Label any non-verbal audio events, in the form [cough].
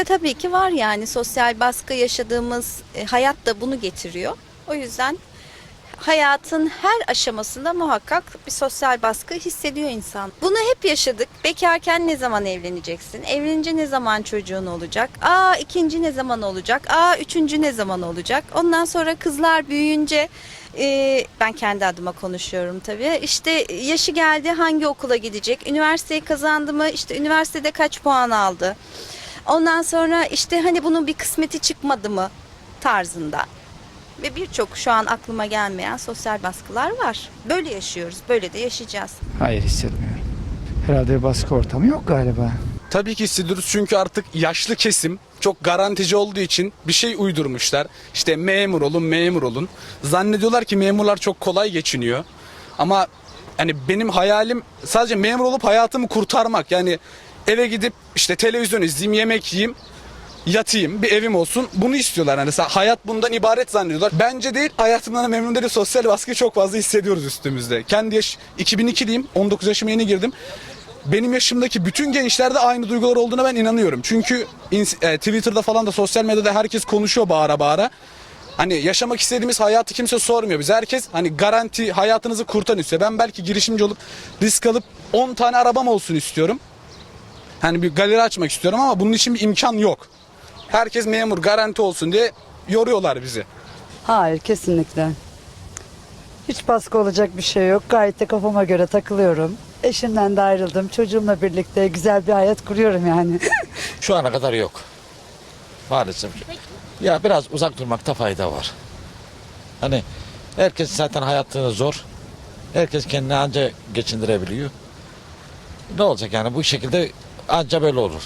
Üstümüzde tabii ki var yani sosyal baskı yaşadığımız e, hayat da bunu getiriyor. O yüzden hayatın her aşamasında muhakkak bir sosyal baskı hissediyor insan. Bunu hep yaşadık. Bekarken ne zaman evleneceksin? Evlenince ne zaman çocuğun olacak? Aa ikinci ne zaman olacak? Aa üçüncü ne zaman olacak? Ondan sonra kızlar büyüyünce e, ben kendi adıma konuşuyorum tabii. İşte yaşı geldi hangi okula gidecek? Üniversiteyi kazandı mı? İşte üniversitede kaç puan aldı? Ondan sonra işte hani bunun bir kısmeti çıkmadı mı tarzında. Ve birçok şu an aklıma gelmeyen sosyal baskılar var. Böyle yaşıyoruz, böyle de yaşayacağız. Hayır hissetmiyorum. Herhalde bir baskı ortamı yok galiba. Tabii ki hissediyoruz çünkü artık yaşlı kesim çok garantici olduğu için bir şey uydurmuşlar. İşte memur olun, memur olun. Zannediyorlar ki memurlar çok kolay geçiniyor. Ama hani benim hayalim sadece memur olup hayatımı kurtarmak. Yani eve gidip işte televizyon izleyeyim, yemek yiyeyim, yatayım, bir evim olsun. Bunu istiyorlar. Yani sa- hayat bundan ibaret zannediyorlar. Bence değil, hayatımdan memnun değil. Sosyal baskıyı çok fazla hissediyoruz üstümüzde. Kendi yaş 2002'liyim, 19 yaşıma yeni girdim benim yaşımdaki bütün gençlerde aynı duygular olduğuna ben inanıyorum. Çünkü e, Twitter'da falan da sosyal medyada herkes konuşuyor bağıra bağıra. Hani yaşamak istediğimiz hayatı kimse sormuyor bize. Herkes hani garanti hayatınızı kurtan istiyor. Ben belki girişimci olup risk alıp 10 tane arabam olsun istiyorum. Hani bir galeri açmak istiyorum ama bunun için bir imkan yok. Herkes memur garanti olsun diye yoruyorlar bizi. Hayır kesinlikle. Hiç baskı olacak bir şey yok. Gayet de kafama göre takılıyorum. Eşimden de ayrıldım. Çocuğumla birlikte güzel bir hayat kuruyorum yani. [laughs] Şu ana kadar yok. Maalesef. Ya biraz uzak durmakta fayda var. Hani herkes zaten hayatını zor. Herkes kendini anca geçindirebiliyor. Ne olacak yani bu şekilde anca böyle olur.